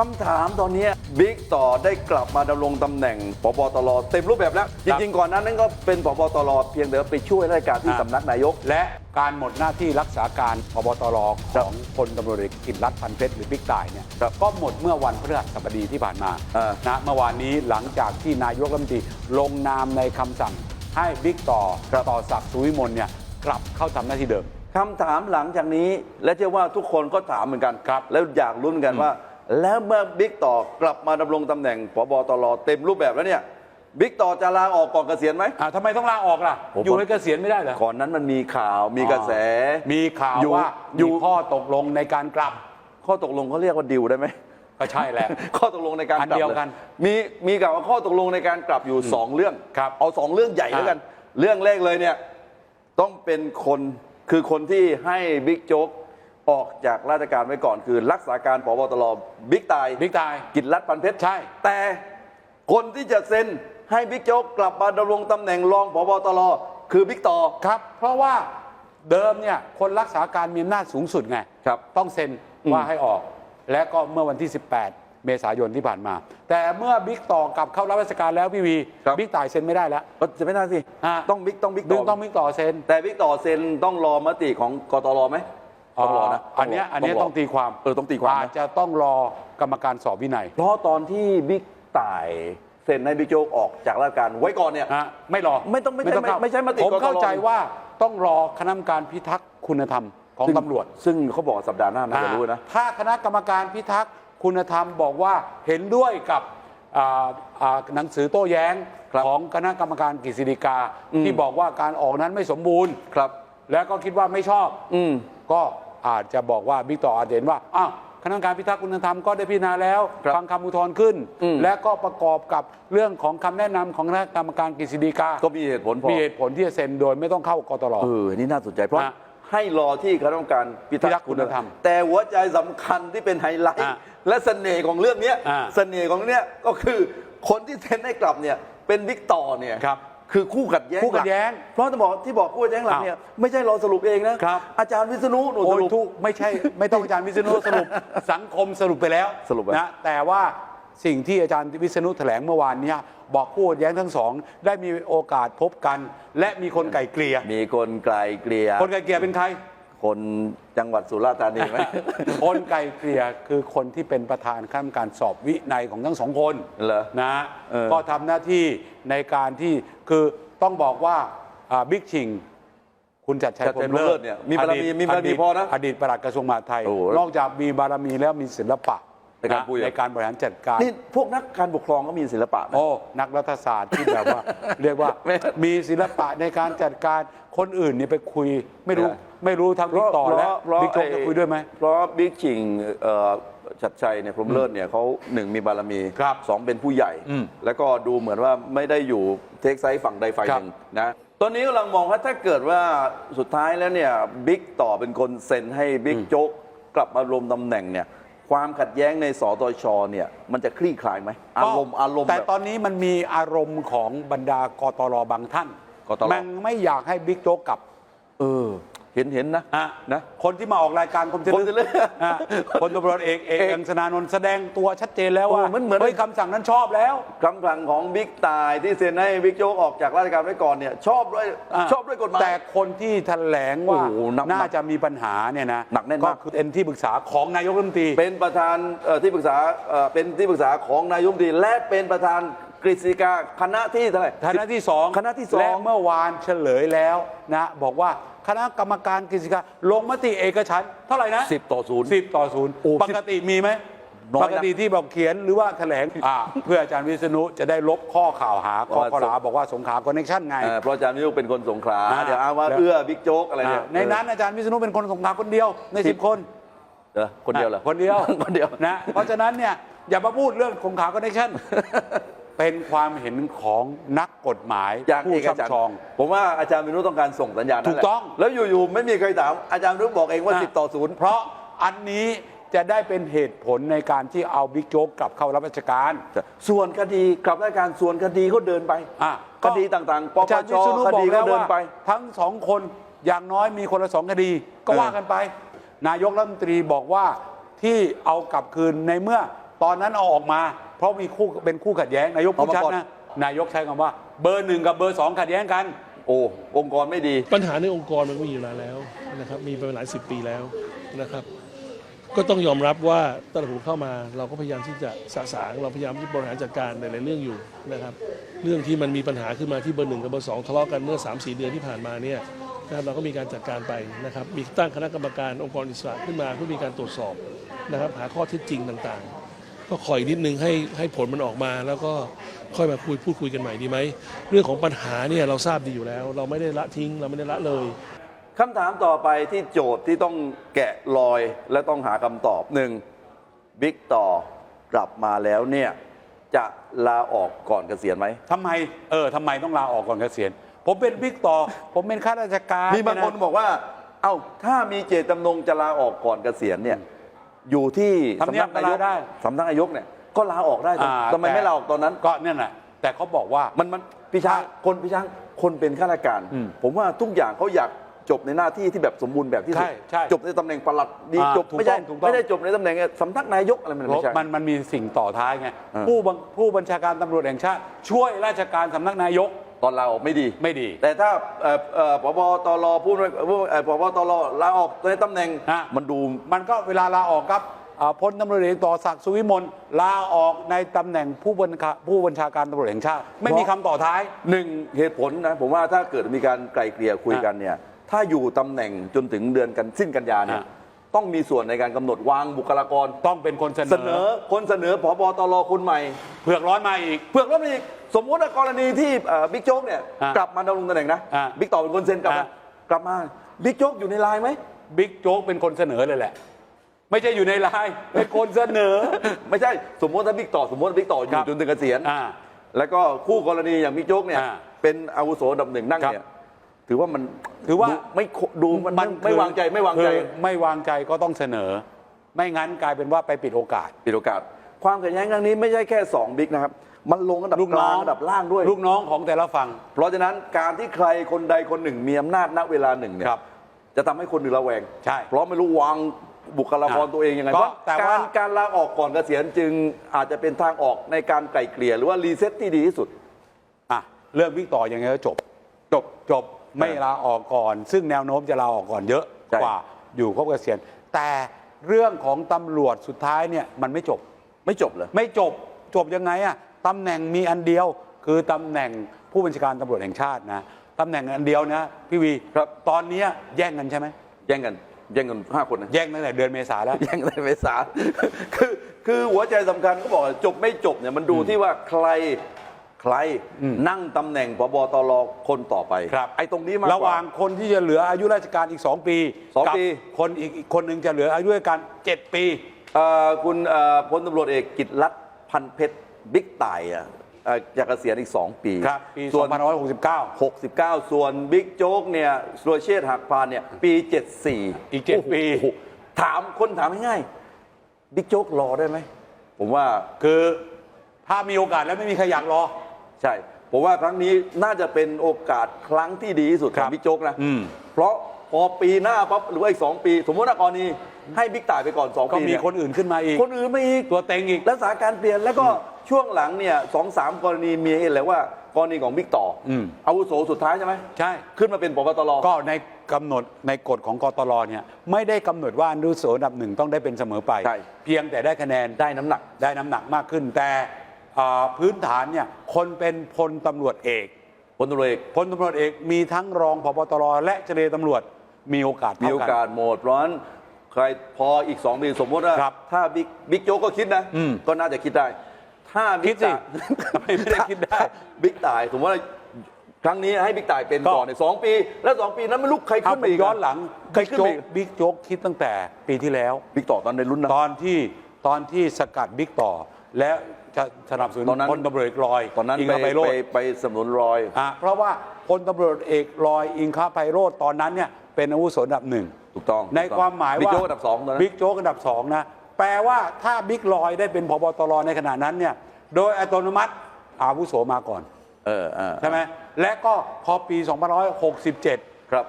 คำถามตอนนี้บิ๊กต่อได้กลับมาดำรงตำแหน่งพบตรเต็มรูปแบบแล้ว จริง ๆ ก่อนหนั้นนั้นก็เป็นพบตรเพียงแต่ว่าไปช่วยราชการที่อ่าสำนักนายก และการหมดหน้าที่รักษาการพบตรของพลตำรวจเอกกิตรัฐพันเพชรหรือบิ๊กต่ายเนี่ยครับก็หมดเมื่อวันพฤหัสบดีที่ผ่านมาอ่านะเมื่อวานนี้หลังจากที่นายกรัฐมนตรีลงนามในคำสั่ง ให้บิ๊กต่อต่อศักดิ์สุวิมลเนี่ยกลับเข้าทำหน้าที่เดิมคำถามหลังจากนี้และเชื่อว่าทุกคนก็ถามเหมือนกันครับแล้วอยากลุ้นกันว่า แล้วเมื่อบิ๊กต่อกลับมาดำรงตำแหน่งพบตรเต็มรูปแบบแล้วเนี่ยบิ๊กต่อจะลาออกก่อนเกษียณไหมอ่าทำไมต้องลาออกล่ะผมอยู่ให้เกษียณไม่ได้เหรอก่อนนั้นมันมีข่าวมีกระแส มีข่าวอยู่ว่าอยู่มีข้อตกลงในการกลับ ข้อตกลงเขาเรียกว่าดิวได้ไหมก็ใช่แหละข้อตกลงในการอันกลับเดียวกันลมีมีกล่าวว่าข้อตกลงในการกลับอยู่สองเรื่องครับเอาสองเรื่องใหญ่แล้วกัน เรื่องแรกเลยเนี่ยต้องเป็นคนคือคนที่ให้บิ๊กโจ๊ก ออกจากราชการไว้ก่อนคือ รักษาการผบตรบิ๊กตายบิ๊กตาย กิจรัฐปันเพชรใช่ แต่คนที่จะเซ็นให้บิ๊กโจ๊กกลับมาดำรงตำแหน่งรองผบตรคือบิ๊กต่อ ครับ เพราะว่าเดิมเนี่ยคนรักษาการมีอำนาจสูงสุดไงครับต้องเซ็นอืม ว่าให้ออก และก็เมื่อวันที่ 18 เมษายนที่ผ่านมา แต่เมื่อบิ๊กต่อกลับเข้ารับราชการแล้วพี่วีบิ๊กต่ายเซ็นไม่ได้แล้ว ก็จะไม่ได้สิฮะ ต้องบิ๊กต้องบิ๊กบิ๊ต่กอต้องบิ๊กต่อเซ็น แต่บิ๊กต่อเซ็นต้องรอมติของกตรไหม ต้องรอนะอันเนี้ยอันเนี้ยรต้องตีความเออต้องตีความนะอาจจะต้องรอกรรมการสอบวินัย เพราะตอนที่บิ๊กต่ายเซ็นให้บิ๊กโจ๊กออกจากราชการไว้ก่อนเนี่ยฮะไม่รอไม่ต้องไม่ใช่เข้าไม่ใช่มติผมกตรเข้าใจว่าต้องรอคณะกรรมการพิทักษ์คุณธรรมของซึ่ตำรวจ ซึ่งเขาบอกสัปดาห์หน้าน่าจะรู้นะถ้าคณะกรรมการพิทักษ์คุณธรรมบอกว่าเห็นด้วยกับอ่าอ่าหนังสือโต้แย้งครับของคณะกรรมการกฤษฎีกาอืมที่บอกว่าการออกนั้นไม่สมบูรณ์ครับ แล้วก็คิดว่าไม่ชอบ อืมก็ อาจจะบอกว่าบิ๊กต่ออาจจะเห็นว่าอ้าวคณะกรรมการพิทักษ์คุณธรรมก็ได้พิจารณาแล้วครับฟังคำอุทธรณ์ขึ้น อืม และก็ประกอบกับเรื่องของคำแนะนำของคณะกรรมการกฤษฎีกาก็มีเหตุผลพอมีเหตุผลที่จะเซ็นโดยไม่ต้องเข้ากตล เออนี่น่าสนใจเพราะฮะให้รอที่คณะกรรมการพิพิทัทักกษ์ษ์คุคุณณธธรรรรมม แต่หัวใจสำคัญที่เป็นไฮไลท์ อะและเสน่ห์ของเรื่องเนี้ยอะเสน่ห์ของเนี้ยก็คือคนที่เซ็นให้กลับเนี่ยเป็นบิ๊กต่อเนี่ยครับ คือคู่ขัดแย้งคู่ขัดแย้งหลักเพราะที่บอกที่บอกคู่ขัดแย้งหลักเนี่ยไม่ใช่เราสรุปเองนะครับ อาจารย์วิษณุหนูโอ้สยรุป ทุกไม่ใช่ ไม่ต้องอาจารย์วิษณุสรุป สังคมสรุปไปแล้วสรุปไป นะแต่ว่าสิ่งที่อาจารย์วิษณุแถลงเมื่อวานเนี้บอกคู่ขัดแย้งทั้งสอง ได้มีโอกาสพบกัน และมีคนไก่เกลี่ยมีคนไกลเกลี่ยคนไก่เกลี่ยเป็นใคร คนจังหวัดสุราษฎร์ธานีไหม คนไก่เกลี่ยคือคนที่เป็นประธานคณะกรรมการสอบวินัยของทั้งสองคนเหรอนะเออ ก็ทำหน้าที่ในการที่คือต้องบอกว่าบิ๊กชิง คุณจัดชัยจัดพรชัยหมเลิพรหมเลิศศเนี่ยมีบารมีมีบารมีดีตพอนะอดีตปลัดกระทรวงมหาดไทย โอ้โห นอกจากมีบารมีแล้วมีศิลปะ ในการพูดในการบริหารจัดการ นี่พวกนักการปกครองก็มีศิลปะนะ โอ้นักรัฐศาสตร์ที่แบบว่า เรียกว่าไม่มีศิลปะในการจัดการคนอื่นเนี่ยไปคุย ไม่รู้ไม่ได้ ไม่รู้ทั้งบิ๊กต่อและเพราะบิ๊กโจ๊กไอ้จะคุยด้วยไหม เพราะบิ๊กชิงเอ่อชัดชัยเนี่ยพรหมเลิศเนี่ยเขาหนึ่งมีบารมีครับสองเป็นผู้ใหญ่ อืมแล้วก็ดูเหมือนว่าไม่ได้อยู่เทคไซส์ฝั่งใดฝ่ายครัหบนึ่งนะตอนนี้กำลังมองว่าถ้าเกิดว่าสุดท้ายแล้วเนี่ยบิ๊กต่อเป็นคนเซ็นให้บิ๊กโจ๊กกลับมาลงตำแหน่งเนี่ย ความขัดแย้งในสตชเนี่ยมันจะคลี่คลายไหมอารมณ์อารมณ์แต่แบบ ตอนนี้มันมีอารมณ์ของบรรดากตรบางท่านกตร มันไม่อยากให้บิ๊กโจ๊กกลับ เออ เห็นเห็นนะฮะนะ คนที่มาออกรายการคมจะคมจะลึกฮะคนตำรวจเอกเอกเอกอังสนานนท์แสดงตัวชัดเจนแล้วว่าโอ้เหมือนเหมือนเฮ้ยคำสั่งนั้นชอบแล้ว คำสั่งของบิ๊กตายที่เซ็นให้บิ๊กโจ๊กออกจากราชการไว้ก่อนเนี่ยชอบด้วยะชอบด้วยกฎหมาย แต่คนที่แถลงว่าโอ้โหหนักน่าจะมีปัญหาเนี่ยนะหนักแน่นก็มาก คือเป็นที่ปรึกษาของนายกรัฐมนตรี เป็นประธานเอ่อที่ปรึกษาเอ่อเป็นที่ปรึกษาของนายกรัฐมนตรีและเป็นประธาน กฤษฎีกาคณะที่เท่าไหร่ คณะที่สองคณะที่สอง และเมื่อวานเฉลยแล้วนะบอกว่าคณะกรรมการกฤษฎีกาลงมติเอกฉันท์เท่าไหร่นะสิบต่อศูนย์ สิบต่อศูนย์โอ้ปกติมีไหมน้อยนะปกติที่บอกเขียนหรือว่าแถลงอ่าเพื่ออาจารย์วิษณุจะได้ลบข้อข่าวหาข้อว่าข้อหาบอกว่าสงขลาคอนเนคชั่นไง เอ่อเพราะอาจารย์นิยกเป็นคนสงขลาอ่า เดี๋ยวอ้างว่าแล้วเอื้อบิ๊กโจ๊กอะไรเนี่ยอ่าในนั้นอาจารย์วิษณุเป็นคนสงขลาคนเดียวในสิบคน เออคนเดียวเหรอ คนเดียว คนเดียว นะ เพราะฉะนั้นเนี่ย อย่ามาพูดเรื่องสงขลาคอนเนคชั่น เป็นความเห็นของนักกฎหมายจากผู้เอกช่ำฉันชองท์ผมว่าอาจารย์วินุต้องการส่งสัญญาณนั่นแหละถูกต้องแล้วอยู่ๆไม่มีใครถามอาจารย์วินุบอกเองว่านะสิบต่อศูนย์เพราะอันนี้จะได้เป็นเหตุผลในการที่เอาบิ๊กโจ๊กกลับเข้ารับราชการ ส่วนคดีกลับราชการส่วนคดีเขาเดินไปอะคดีต่างๆปอาปจารย์ชวิษณุคบอดีกแล้ก็วเดินว่าไปทั้งสองคนอย่างน้อยมีคนละสองคดี ก็เออว่ากันไป นายกรัฐมนตรีบอกว่าที่เอากลับคืนในเมื่อ ตอนนั้นเอาออกมา เพราะมีคู่เป็นคู่ขัดแย้งนายกพูดชัดเอามาก่อนนะนายกใช้คำว่า เบอร์หนึ่งกับเบอร์สองขัดแย้งกัน โอ้องค์กรไม่ดี ปัญหาในองค์กรมันก็มีอยู่นานแล้วนะครับมีมาหลายสิบปีแล้วนะครับก็ต้องยอมรับว่าตั้งแต่ผมเข้ามาเราก็พยายามที่จะสะสางเราพยายามที่บริหารจัดการในหลายๆเรื่องอยู่นะครับเรื่องที่มันมีปัญหาขึ้นมาที่เบอร์หนึ่งกับเบอร์สองทะเลาะกันเมื่อ 3 4 เดือนที่ผ่านมาเนี่ยนะครับเราก็มีการจัดการไปนะครับมีตั้งคณะกรรมการองค์กรอิสระขึ้นมาเพื่อมีการตรวจสอบนะครับหาข้อเท็จจริงต่างๆ ก็คอยนิดนึงให้ให้ผลมันออกมา แล้วก็ค่อยมาคุยพูดคุยกันใหม่ดีไหม เรื่องของปัญหาเนี่ยเราทราบดีอยู่แล้ว เราไม่ได้ละทิ้งเราไม่ได้ละเลยคำถามต่อไปที่โจทย์ที่ต้องแกะรอยและต้องหาคำตอบหนึ่งบิ๊กต่อกลับมาแล้วเนี่ยจะลาออกก่อนเกษียณไหม ทำไม เออทำไมต้องลาออกก่อนเกษียณ ผมเป็นบิ๊กต่อ ผมเป็นข้าราชการมีบางคนเยะบอกว่า เอ้าถ้ามีเจตจำนงจะลาออกก่อนเกษียณเนี่ย อยู่ที่ทำเนียบนายกลาได้สำนักนายกเนี่ยก็ลาออกได้อ่าทำไมไม่ลาออกตอนนั้น ก็เนี่ยแหละแต่เขาบอกว่า มันมันพี่ช้างคนพี่ช้างคนเป็นข้าราชการ อืมผมว่าทุกอย่างเขาอยากจบในหน้าที่ที่แบบสมบูรณ์แบบที่สุดใช่ใช่จบในตำแหน่งปลัดดีอ่าจบถูกไม่ใช่ต้องถูกต้อง ไม่ได้จบในตำแหน่งสำนักนายกอะไรมันไม่ใช่ มันมันมีสิ่งต่อท้ายไง อ่า ผู้บังผู้บัญชาการตำรวจแห่งชาติ ช่วยราชการสำนักนายก ตอนลาออกไม่ดี ไม่ดี แต่ถ้าเอ่อเอ่อพบตรพูดผู้เอ่อพบตรลาออกในตำแหน่งอะมันดู มันก็เวลาลาออกครับอ่าพลตำรวจเอกต่อศักดิ์สุวิมลลาออกในตำแหน่งผู้บัญชาผู้บัญชาการตำรวจแห่งชาติ ไม่มีคำต่อท้าย หนึ่งเหตุผลนะผมว่าถ้าเกิดมีการไกลเกลี่ยคุยกันเนี่ย ถ้าอยู่ตำแหน่งจนถึงเดือนกันสิ้นกันยาเนี่ย อะ ต้องมีส่วนในการกำหนดวางบุคลากร ต้องเป็นคนเสนเสนออคนเสนอพบตรคนใหม่ เผือกร้อนมาอีกเผือกร้อนอีกสมมติว่ากรณีที่เอ่อบิ๊กโจ๊กเนี่ยอะกลับมาดำรงตำแหน่งนะอะบิ๊กต่อเป็นคนเซ็นกลับมาอะ กลับมาบิ๊กโจ๊กอยู่ในไลน์ไหม บิ๊กโจ๊กเป็นคนเสนอเลยแหละ ไม่ใช่อยู่ในไลน์เป็นคนเสนอ ไม่ใช่สมมติถ้าบิ๊กต่อสมมติว่าบิ๊กต่ออครัยู่บจนถึงเกษียณอ่าแล้วก็คู่กรณีอย่างบิ๊กโจ๊กเนี่ยอ่าเป็นอาวุโสอันดับหนึ่งนั่งครับเนี่ย ถือว่ามันถือว่าดูไม่โคดูมันไม่ไม่คือวางใจไม่วางใจคือไม่วางใจก็ต้องเสนอ ไม่งั้นกลายเป็นว่าไปปิดโอกาส ปิดโอกาส ความขัดแย้งครั้งนี้ไม่ใช่แค่สองบิ๊กนะครับ มันลงระดับลูกกน้ลาองงระดับล่างด้วย ลูกน้องของแต่ละฝั่งเพราะฉะนั้นการที่ใครคนใดคนหนึ่งมีอำนาจณเวลาหนึ่งเนี่ยครับจะทำให้คนอื่นระแวงใช่เพราะไม่รู้วางบุคลากรอะตัวเองยังไงก็เพราะแต่กาว่ารการลาออกก่อนเกษียณจึงอาจจะเป็นทางออกในการไกล่เกลี่ยหรือว่ารีเซ็ตที่ดีที่สุดอะเรื่องบิ๊กต่อยังไงก็จบ จบจบ ไม่ลาออกก่อน ซึ่งแนวโน้มจะลาออกก่อนเยอะใช่ กว่าอยู่ครบเกษียณแต่เรื่องของตำรวจสุดท้ายเนี่ยมันไม่จบ ไม่จบเลยไม่จบจบยังไงอะตำแหน่งมีอันเดียว คือตำแหน่งผู้บัญชาการตำรวจแห่งชาตินะตำแหน่งอันเดียวนะพี่วีครับ ตอนเนี้ยแย่งกันใช่ไหมแย่งกันแย่งกันห้าคนนะ แย่งตั้งแต่เดือนเมษาแล้ว แย่งในเมษา คือคือหัวใจสำคัญก็บอกว่าจบไม่จบเนี่ยมันดูที่ว่าใคร ใครอืมนั่งตำแหน่งพบตรคนต่อไปครับ ไอ้ตรงนี้มากกระหว่าว่างคนที่จะเหลืออายุราชการอีก 2 ปีสองกัปีคนอีกอีกคนหนึ่งจะเหลืออายุราชการ 7 ปีเอ่อคุณเอ่อพลตำรวจเอกกิตรัตน์พันเพชรบิ๊กต่ายอะเอ่อจะเกษียณอีก 2 ปีครับปีส่วน2569 69 ส่วนบิ๊กโจ๊กเนี่ยสุรเชษฐ์หักพานเนี่ยปี 74 อีกเจ็ดโโหปี ถามคนถามง่ายๆบิ๊กโจ๊กรอได้ไหม ผมว่าคือถ้ามีโอกาสแล้วไม่มีใครอยากรอ ใช่ ผมว่าครั้งนี้น่าจะเป็นโอกาสครั้งที่ดีที่สุดขครัองบบิ๊กโจ๊กนะอืม เพราะพอปีหน้าปั๊บหรือว่าอีกสองปี สมมติว่ากรณีให้บิ๊กต่ายไปก่อนสองก็ปีมีเนี่ยคนอื่นขึ้นมาอีก คนอื่นไม่อีก ตัวเต็งอีก และสถานการณ์เปลี่ยนแล้วก็ช่วงหลังเนี่ยสองสามกรณีมีให้เห็นแล้วว่ากรณีของบิ๊กต่ออม อาวุโสสุดท้ายใช่ไหมใช่ ขึ้นมาเป็นปบตร ก็ในกำหนดในกฎของกตรเนี่ยไม่ได้กำหนดว่าอนุโสาวรีย์อันดับหนึ่งต้องได้เป็นเสมอไป ใช่ เพียงแต่ได้คะแนนได้น้ำหนัก ได้น้ำหนักมากขึ้น แต่ อ่าพื้นฐานเนี่ยคนเป็นพลตำรวจเอกพลตำรวจเอกพลตำรวจเอกมีทั้งรองพบตรและเจรตำรวจมีโอกาสมีเท่าโอกัน กาสหมดเพราะฉะนั้นใครพออีกสองปีสมมติว่าครับถ้าบิ๊กบิ๊กโจ๊กก็คิดนะอืมก็น่าจะคิดได้ ถ้าคิบิ๊ดกสิต่ายทำไมไม่ได้คิดได้ถ้าบิ๊กต่ายสมมติว่าครั้งนี้ให้บิ๊กต่ายเป็นก็ ก่อนเนี่ยสองปี แล้วสองปีนั้นไม่รู้ใครเอาขึ้นไปมาอีกย้อนหลังใครบิ๊กขึ้นโจ๊มากอีกบิ๊กโจ๊กคิดตั้งแต่ปีที่แล้ว บิ๊กต่อตอนในรุ่นนะ ตอนที่ ตอนที่สกัดบิ๊กต่อ และจะสนับสนุนตอนนั้น พลตำรวจเอกลอยตอนนั้นอิงไปคาไพโรไปจน์ไปสนับสนุนรอย อะเพราะว่าพลตำรวจเอกลอยอิงคาไพโรธตอนนั้นเนี่ยเป็นอาวุโสอันดับหนึ่ง ถูกต้องในถูกต้องความหมายบิ๊กว่าโจ๊กอันดับสองตอนนั้น บิ๊กโจ๊กอันดับสองนะแปลว่าถ้าบิ๊กลอยได้เป็นพบตรในขณะนั้นเนี่ยโดยอัตโนมัติอาวุโสมาก่อน เออเออใช่ไหมและก็พอปี2567 ครับ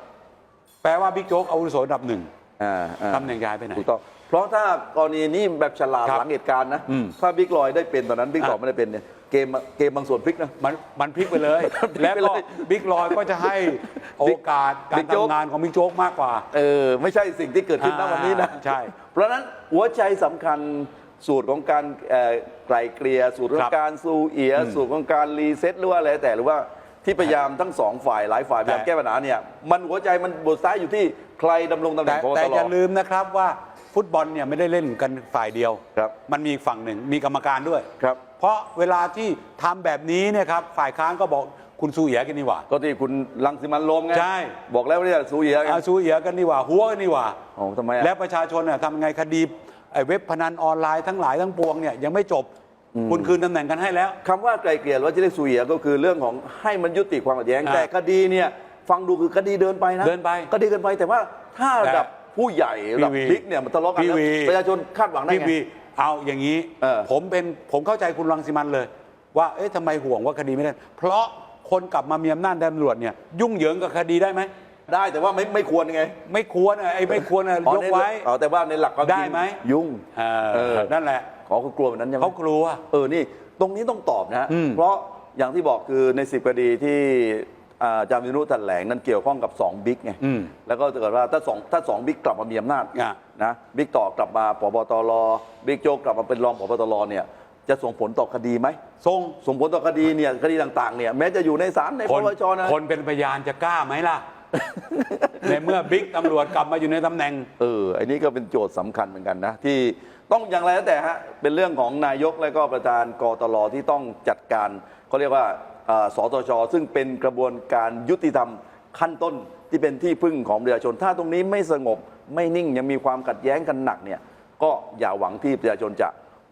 แปลว่าบิ๊กโจ๊กอาวุโสอันดับหนึ่ง อ่าอ่าตำแหน่งย้ายไปไหน ถูกต้อง เพราะถ้ากรณีนี้แบบฉลาดครับหลังเหตุการณ์นะ อืม ถ้าบิ๊กลอยได้เป็นตอนนั้นบิ๊กอะลอยไม่ได้เป็นเนี่ยเกมเกมบางส่วนพลิกนะ มันมันพลิกไปเลยพลิกไปเลยแล้วก็บิ๊กลอยก็จะให้โอกาสบิ๊การกโจ๊ก ทำงานของบิ๊กโจ๊กมากกว่า เออไม่ใช่สิ่งที่เกิดขึ้นณอ่าวันนี้นะใช่เพราะฉะนั้นหัวใจสำคัญสูตรของการเอ่อไกลเกลี่ยสูตรขอครังบการซูเอีย สูตรของการรีเซ็ตหรือว่าอะไรแต่หรือว่าที่พยายามทั้งสองฝ่ายหลายฝ่ายพยายามแต่ แก้ปัญหาเนี่ยมันหัวใจมันบทซ้ายอยู่ที่ใครดำรงตำแหแต่น่งพบแต่ตรอย่าลืมนะครับว่า ฟุตบอลเนี่ยไม่ได้เล่นกันฝ่ายเดียว ครับ มันมีอีกฝั่งหนึ่งมีกรรมการด้วย ครับ เพราะเวลาที่ทำแบบนี้เนี่ยครับฝ่ายค้านก็บอกคุณซูเอียกันนี่หว่า ก็ที่คุณลังสิมันต์โรมไงใช่ บอกแล้วว่าเนี่ยซูเอียไงอาซูเอียกันนี่หว่าหัวกันนี่หว่า โอ้ทำไมอะแล้วประชาชนน่ะทำไงคดีไอ้เว็บพนันออนไลน์ทั้งหลายทั้งปวงเนี่ยยังไม่จบ คุณคืนตำแหน่งกันให้แล้ว คำว่าไกลเกลี่ยหรือว่าจะเรียกซูเอียก็คือเรื่องของให้มันยุติความขัดแย้ง อ่าแต่คดีเนี่ยฟังดูคือคดีเดินไปนะเดินไปคดีเดินไปแต่ว่าถ้าระดับ ผู้ใหญ่ระดับพี่วี บิ๊กเนี่ยมันทะเลาะกันพี่แล้ววีประชาชนคาดหวังได้พี่ไง วีเอาอย่างนี้ เออ ผมเป็นผมเข้าใจคุณรังสิมันเลย ว่าเอ๊ะทำไมห่วงว่าคดีไม่ได้ เพราะคนกลับมามีอำนาจในตำรวจเนี่ย ยุ่งเหยิงกับคดีได้ไหม ได้แต่ว่าไม่ไม่ควรไงไม่ควรอะไอ้ไม่ควรอะอ๋อยกในไว้ อ๋อแต่ว่าในหลักความจริงได้ไหม ยุ่งเออเออนั่นแหละขอคือกลัวแบบนั้นใช่ไหม เขากลัว เออ นี่ ตรงนี้ต้องตอบนะฮะ อืมเพราะอย่างที่บอกคือในสิบคดีที่ อ่าอาจารย์วิษณุแถลงนั้นเกี่ยวข้องกับ2บิ๊กไงอืม แล้วก็ถ้าเกิดว่าถ้าสองถ้าสองบิ๊กกลับมามีอำนาจอะ นะบิ๊กต่อกลับมาพบตรบิ๊กโจ๊กกลับมาเป็นรองพบตรเนี่ยจะส่งผลต่อคดีไหมทรงส่งผลต่อคดีเนี่ยคดีต่างๆเนี่ยแม้จะอยู่ในศาลในคปนปชนะ คนเป็นพยานจะกล้าไหมล่ะ ในเมื่อบิ๊กตำรวจกลับมาอยู่ในตำแหน่ง เออไอ้นี่ก็เป็นโจทย์สำคัญเหมือนกันนะ ที่ต้องอย่างไรแล้วแต่ฮะ เป็นเรื่องของนายกและก็ประธานกตลที่ต้องจัดการเขาเรียกว่าเอ่อ สตชซึ่งเป็นกระบวนการยุติธรรมขั้นต้นที่เป็นที่พึ่งของประชาชน ถ้าตรงนี้ไม่สงบไม่นิ่งยังมีความขัดแย้งกันหนักเนี่ยก็อย่าหวังที่ประชาชนจะ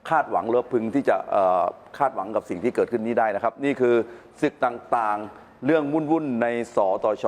คาดหวังเลือพึงที่จะคาดหวังกับสิ่งที่เกิดขึ้นนี้ได้นะครับ นี่คือศึกต่างๆ เรื่องวุ่นๆในสตช